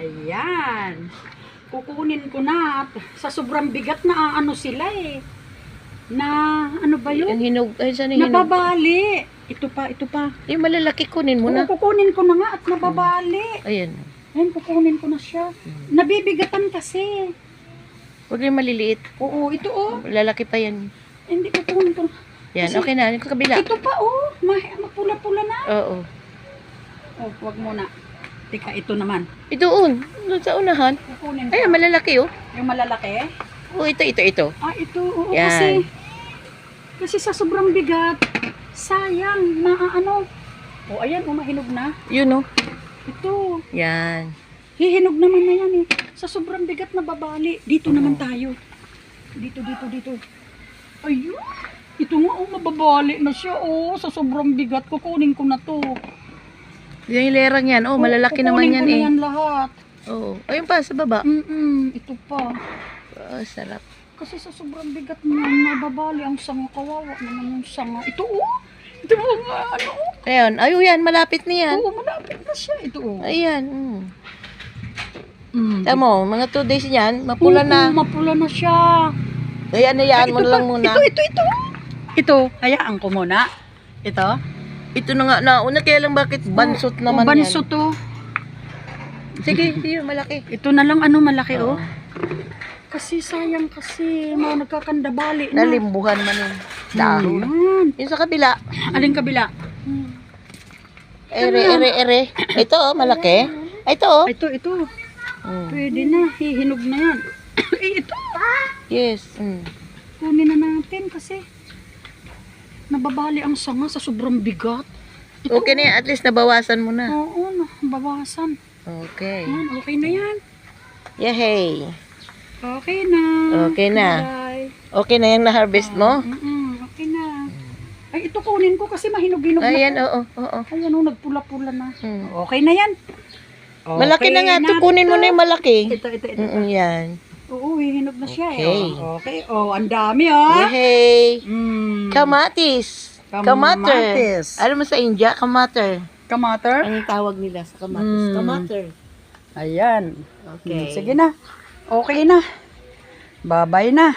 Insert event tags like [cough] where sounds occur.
Ayan. Kukunin ko na. at Sa sobrang bigat na ano sila eh. Na ano ba Yung yun? hinog, ay saan yung hinog? Nababali. Ito pa, ito pa. Yung malalaki kunin mo Oo, na. kukunin ko na nga at nababali. Ayan. Ayan, kukunin ko na siya. Hmm. Nabibigatan kasi. Huwag rin maliliit. Oo, ito oh. Lalaki pa yan. Hindi kukunin ko. Yan, Kasi- okay na. Yung kabila. Ito pa oh. Ma- mapula-pula na. Oo. Oh, wag muna. Tika, ito naman. Itoon. Doon sa unahan. Kukunin ko. Ayan, malalaki oh. Yung malalaki. Oo, ito, ito, ito. Ah, ito. Oo, Yan. kasi. Kasi sa sobrang bigat. Sayang. Na ano. Oh, ayan. Oh, mahinog na. Yun oh. Ito. Yan. Hihinog naman na yan eh. Sa sobrang bigat na babali. Dito naman tayo. Dito, dito, dito. Ayun. Ito nga, oh, mababali na siya. Oh, sa sobrang bigat. Kukunin ko na to. Yung hilerang yan. Oh, malalaki naman kukunin yan ko na eh. yan lahat. Oo. Ayun pa, sa baba. Mm-mm, ito pa. Oh, sarap. Kasi sa sobrang bigat niya, nababali ang sanga. Kawawa naman yung sanga. Ito, oh. Ito, mga ano, oh. Ayun. Ayun yan, malapit na yan. Oo, malapit na siya. Ito, oh. Ayan. Mm. Mm. Tamo, mga 2 days yan, mapula Oo, na. Mapula na siya. Ayan, hayaan Ay, mo na lang muna. Ito, ito, ito. Ito, hayaan ko muna. Ito. Ito na nga, nauna kaya lang bakit bansot Oh, naman oh, banso yan. to. Sige, yun, malaki. Ito na lang, ano, malaki, Oo. oh. Kasi sayang kasi, mga nagkakandabali na. Nalimbuhan man yung dahon. Ayan. Yung sa kabila, Aling kabila? ere, ere, ere. Ito, oh, malaki. Ay, Ito, oh. Ito, ito. Mm. Pwede na, hihinog na yan. [coughs] eh, ito. Yes. Mm. Kunin na natin kasi nababali ang sanga sa sobrang bigat. Ito, Okay na yan, at least nabawasan mo na. Oo, no, bawasan. Okay. Yan, okay na yan. Yay. Okay na. Okay na. Bye. Okay na yung na-harvest mo? Mm-mm, okay na. Ay, ito kunin ko kasi mahinog-hinog Ayan, na. oo, oo. to. Ayan, oh, nagpula-pula na. Mm. Okay na yan. Malaki na nga. Ito, kunin mo na yung malaki. Ito, ito, ito. Mm, yan. Oo, hihinog na siya. Okay. Eh. Oh, okay. Oh, ang dami ah. Yay. Mm. Kamatis. Kamater. Kamatis. Alam mo sa India, kamater. Kamater. Ang tawag nila sa kamatis. Mm. Kamater. Ayan. Okay. Mm, Sige na. Okay na. Babay na.